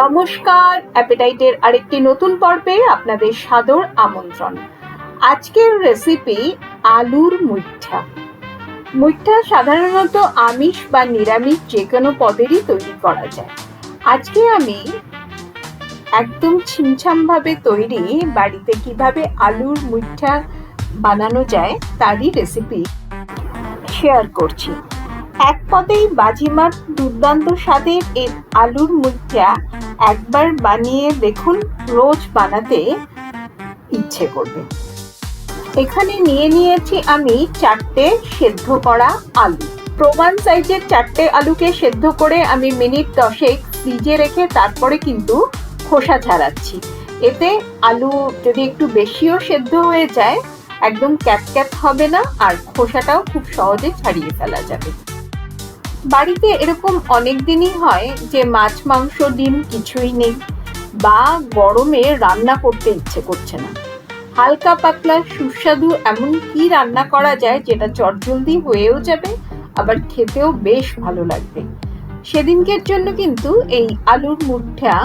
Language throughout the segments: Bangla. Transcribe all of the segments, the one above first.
নমস্কার অ্যাপেটাইটের আরেকটি নতুন পর্বে আপনাদের সাদর আমন্ত্রণ। আজকের রেসিপি আলুর মুইঠা মুইঠা সাধারণত আমিষ বা নিরামিষ যে কোনো পদেরই তৈরি করা যায়। আজকে আমি একদম ছিমছামভাবে তৈরি বাড়িতে কীভাবে আলুর মুইঠা বানানো যায় তারই রেসিপি শেয়ার করছি। এক পদেই বাজিমার দুর্দান্ত স্বাদের এই আলুর মুখটা একবার বানিয়ে দেখুন, রোজ বানাতে ইচ্ছে করবে। এখানে নিয়ে নিয়েছি আমি চারটে সেদ্ধ করা আলু। প্রমাণ সাইজের চারটে আলুকে সেদ্ধ করে আমি মিনিট দশেক ফ্রিজে রেখে তারপরে কিন্তু খোসা ছাড়াচ্ছি। এতে আলু যদি একটু বেশিও সেদ্ধ হয়ে যায়, একদম ক্যাট ক্যাট হবে না, আর খোসাটাও খুব সহজে ছাড়িয়ে ফেলা যাবে। বাড়িতে এরকম অনেক দিনই হয় যে মাছ, মাংস, ডিম কিছুই নেই বা গরমে রান্না করতে ইচ্ছে করছে না। হালকা পাতলা সুস্বাদু এমন কি রান্না করা যায় যেটা চটজলদি হয়েও যাবে, আবার খেতেও বেশ ভালো লাগবে। সেদিনকের জন্য কিন্তু এই আলুর মুঠা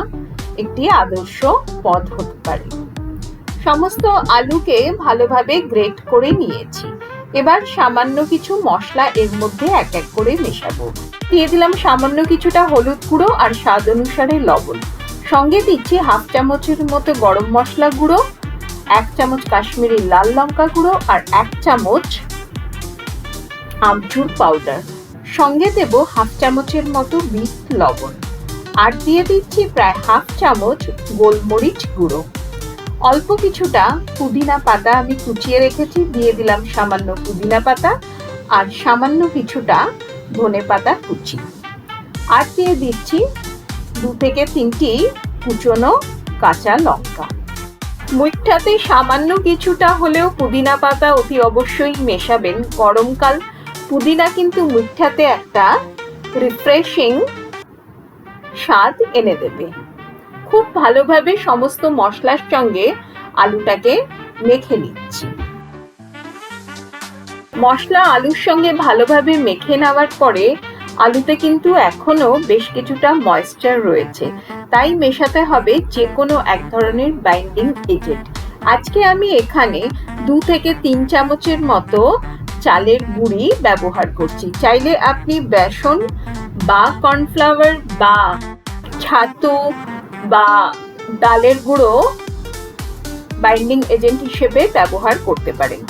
একটি আদর্শ পদ হতে পারে। সমস্ত আলুকে ভালোভাবে গ্রেট করে নিয়েছি। এবার সামান্য কিছু মশলা এর মধ্যে এক এক করে মেশাবো। দিয়ে দিলাম সামান্য কিছুটা হলুদ গুঁড়ো আর স্বাদ অনুসারে লবণ। সঙ্গে দিচ্ছি হাফ চামচের মতো গরম মশলা গুঁড়ো, এক চামচ কাশ্মীরি লাল লঙ্কা গুঁড়ো আর এক চামচ আমচুর পাউডার। সঙ্গে দেব হাফ চামচের মতো বিট লবণ। আর দিয়ে দিচ্ছি প্রায় হাফ চামচ গোলমরিচ গুঁড়ো। অল্প কিছুটা পুদিনা পাতা আমি কুচিয়ে রেখেছি, দিয়ে দিলাম সামান্য পুদিনা পাতা আর সামান্য কিছুটা ধনে পাতা কুচি। আর দিয়ে দিচ্ছি দু থেকে তিনটি কুচনো কাঁচা লঙ্কা। মুখটাতে সামান্য কিছুটা হলেও পুদিনা পাতা অতি অবশ্যই মেশাবেন। গরমকাল পুদিনা কিন্তু মুখটাতে একটা রিফ্রেশিং স্বাদ এনে দেবে। খুব ভালোভাবে সমস্ত মশলার সঙ্গে আলুটাকে মেখে নিচ্ছি। মশলা আলুর সঙ্গে ভালোভাবে মেখে নেওয়ার পরে আলুতে কিন্তু এখনও বেশ কিছুটা ময়েশ্চার রয়েছে। তাই মেশাতে হবে যে কোনো এক ধরনের বাইন্ডিং এজেন্ট আজকে আমি এখানে দু থেকে তিন চামচের মতো চালের গুঁড়ি ব্যবহার করছি। চাইলে আপনি বেসন বা কর্নফ্লাওয়ার বা ছাতু বা ডালের গুঁড়ো বাইন্ডিং এজেন্ট হিসেবে ব্যবহার করতে পারেন।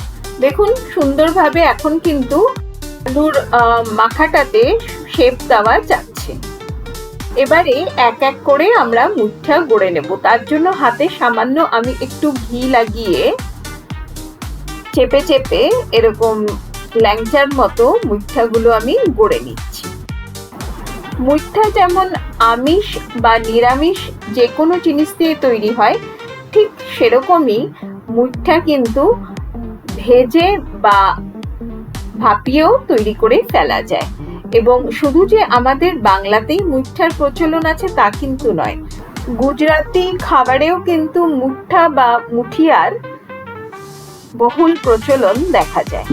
দেখুন, সুন্দরভাবে এখন কিন্তু আলুর মাখাটাতে শেপ দেওয়া যাচ্ছে। এবারে এক এক করে আমরা মুঠা গড়ে নেব। তার জন্য হাতে সামান্য আমি একটু ঘি লাগিয়ে চেপে চেপে এরকম ল্যাংচার মতো মুঠাগুলো আমি গড়ে নিচ্ছি। মুঠা যেমন আমিষ বা নিরামিষ যে কোনো জিনিস দিয়ে তৈরি হয়, ঠিক সেরকমই মুঠা কিন্তু ভেজে বা ভাপিয়েও তৈরি করে ফেলা যায়। এবং শুধু যে আমাদের বাংলাতেই মুঠার প্রচলন আছে তা কিন্তু নয়। গুজরাটি খাবারেও কিন্তু মুঠা বা মুঠিয়ার বহুল প্রচলন দেখা যায়।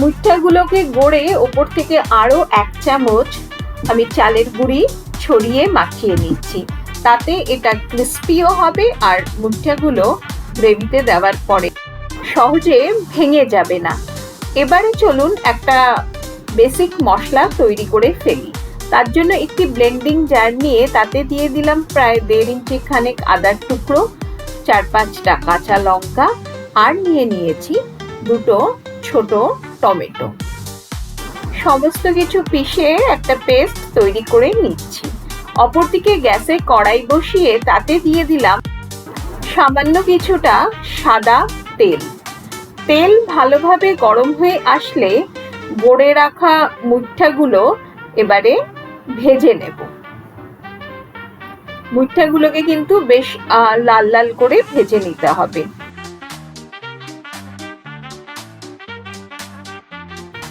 মুঠাগুলোকে গড়ে ওপর থেকে আরও এক চামচ আমি চালের গুঁড়ি ছড়িয়ে মাখিয়ে নিচ্ছি। তাতে এটা ক্রিস্পিও হবে আর মুঠাগুলো গ্রেভিতে দেওয়ার পরে সহজে ভেঙে যাবে না। এবারে চলুন একটা বেসিক মশলা তৈরি করে ফেলি। তার জন্য একটি ব্লেন্ডিং জার নিয়ে তাতে দিয়ে দিলাম প্রায় দেড় ইঞ্চি খানেক আদার টুকরো, চার পাঁচটা কাঁচা লঙ্কা, আর নিয়ে নিয়েছি দুটো ছোট টমেটো। সমস্ত কিছু পিষে একটা পেস্ট তৈরি করে নিচ্ছি। অপরদিকে গ্যাসে কড়াই বসিয়ে তাতে দিয়ে দিলাম সামান্য কিছুটা সাদা তেল। তেল ভালোভাবে গরম হয়ে আসলে গড়ে রাখা মুঠাগুলো এবারে ভেজে নেব। মুঠাগুলোকে কিন্তু বেশ লাল লাল করে ভেজে নিতে হবে।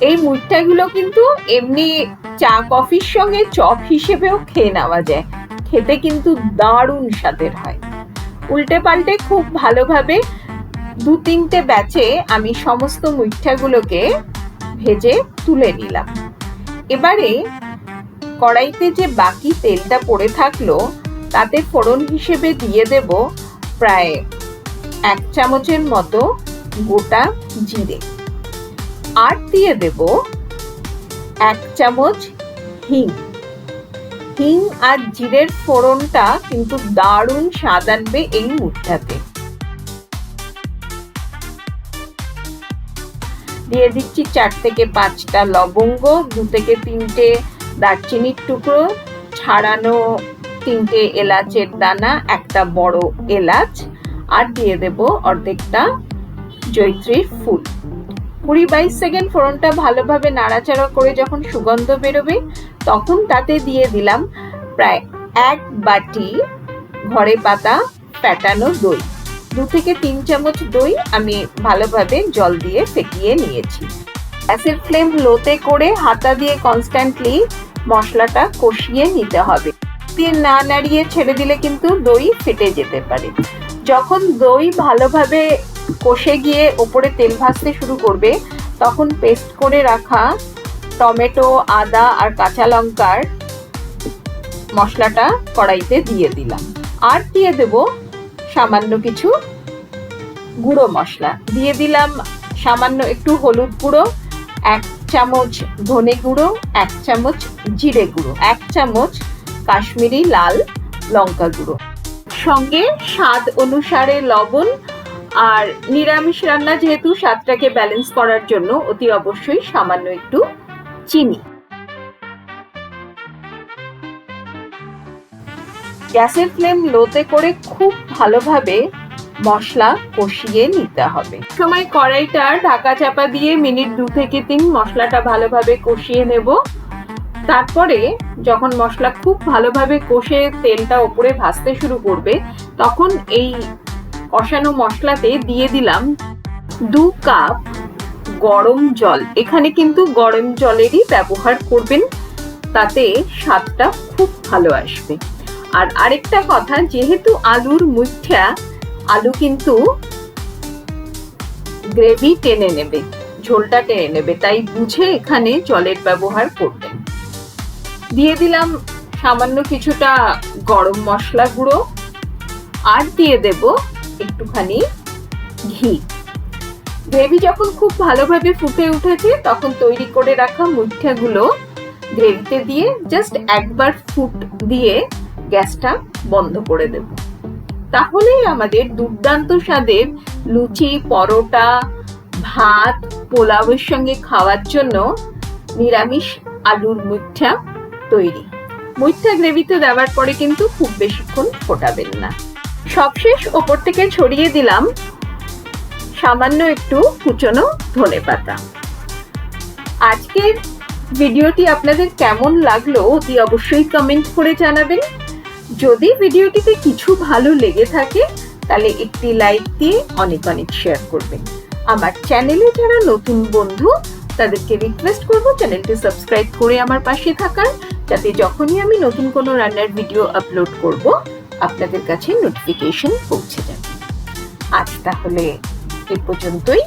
এই মুঠাগুলো কিন্তু এমনি চা কফির সঙ্গে চপ হিসেবেও খেয়ে নেওয়া যায়। খেতে কিন্তু দারুণ স্বাদের হয়। উল্টে পাল্টে খুব ভালোভাবে দু তিনটে ব্যাচে আমি সমস্ত মুঠাগুলোকে ভেজে তুলে নিলাম। এবারে কড়াইতে যে বাকি তেলটা পড়ে থাকল, তাতে ফোড়ন হিসেবে দিয়ে দেব প্রায় এক চামচের মতো গোটা জিরে। আর দিয়ে দেব এক চামচ হিং। হিং আর জিরের ফোড়নটা কিন্তু দারুণ স্বাদ আনবে এই মুখটাতে। দিয়ে দিচ্ছি চার থেকে পাঁচটা লবঙ্গ, দু থেকে তিনটে দারচিনির টুকরো, ছাড়ানো তিনটে এলাচের দানা, একটা বড় এলাচ, আর দিয়ে দেব অর্ধেকটা জৈত্রীর ফুল। কুড়ি বাইশ সেকেন্ড ফোড়নটা ভালোভাবে নাড়াচাড়া করে যখন সুগন্ধ বেরোবে, তখন তাতে দিয়ে দিলাম প্রায় এক বাটি ঘরে পাতা ফ্যাটানো দই। দু থেকে তিন চামচ দই আমি ভালোভাবে জল দিয়ে ফেটিয়ে নিয়েছি। গ্যাসের ফ্লেম লোতে করে হাতা দিয়ে কনস্ট্যান্টলি মশলাটা কষিয়ে নিতে হবে। দিয়ে না নাড়িয়ে ছেড়ে দিলে কিন্তু দই ফেটে যেতে পারে। যখন দই ভালোভাবে কষে গিয়ে ওপরে তেল ভাজতে শুরু করবে, তখন পেস্ট করে রাখা টমেটো, আদা আর কাঁচা লঙ্কার মশলাটা কড়াইতে দিয়ে দিলাম। আর দিয়ে দেব সামান্য কিছু গুঁড়ো মশলা। দিয়ে দিলাম সামান্য একটু হলুদ গুঁড়ো, এক চামচ ধনে গুঁড়ো, এক চামচ জিরে গুঁড়ো, এক চামচ কাশ্মীরি লাল লঙ্কা গুঁড়ো। সঙ্গে স্বাদ অনুসারে লবণ আর নিরামিষ রান্না যেহেতু স্বাদটাকে ব্যালেন্স করার জন্য অতি অবশ্যই সামান্য একটু চিনি। গ্যাসের ফ্লেম লোতে করে খুব ভালোভাবে মশলা কষিয়ে নিতে হবে। সময় কড়াইটা ঢাকা চাপা দিয়ে মিনিট দু থেকে তিন মশলাটা ভালোভাবে কষিয়ে নেব। তারপরে যখন মশলা খুব ভালোভাবে কষে তেলটা ওপরে ভাজতে শুরু করবে, তখন এই কষানো মশলাতে দিয়ে দিলাম দু কাপ গরম জল। এখানে কিন্তু গরম জলেরই ব্যবহার করবেন, তাতে স্বাদটা খুব ভালো আসবে। আর আরেকটা কথা, যেহেতু আলুর মুঠা আলু কিন্তু গ্রেভি টেনে নেবে, ঝোলটা টেনে নেবে, তাই বুঝে এখানে জলের ব্যবহার করবেন। দিয়ে দিলাম সামান্য কিছুটা গরম মশলা গুঁড়ো, আর দিয়ে দেব একটুখানি ঘি। গ্রেভি যখন খুব ভালোভাবে ফুটে উঠেছে, তখন তৈরি করে রাখা মুঠাগুলো গ্রেভিতে দিয়ে জাস্ট একবার ফুট দিয়ে গ্যাসটা বন্ধ করে দেব। তাহলেই আমাদের দুর্দান্ত স্বাদের লুচি, পরোটা, ভাত, পোলাওয়ের সঙ্গে খাওয়ার জন্য নিরামিষ আলুর মুঠা তৈরি। মুঠা গ্রেভিতে দেওয়ার পরে কিন্তু খুব বেশিক্ষণ ফোটাবেন না। সবশেষ ওপর থেকে ছড়িয়ে দিলাম সামান্য একটু কুচনো ধনে পাতা। আজকের ভিডিওটি আপনাদের কেমন লাগল অতি অবশ্যই কমেন্ট করে জানাবেন। যদি ভিডিওটিতে কিছু ভালো লেগে থাকে, তাহলে একটি লাইক দিয়ে অনেক অনেক শেয়ার করবেন। আমার চ্যানেলে যারা নতুন বন্ধু, তাদেরকে রিকোয়েস্ট করব চ্যানেলটি সাবস্ক্রাইব করে আমার পাশে থাকার। যাতে যখনই আমি নতুন কোনো রান্নার ভিডিও আপলোড করব আপনাদের কাছে নোটিফিকেশন পৌঁছে যাবে। আজ তাহলে এ পর্যন্তই।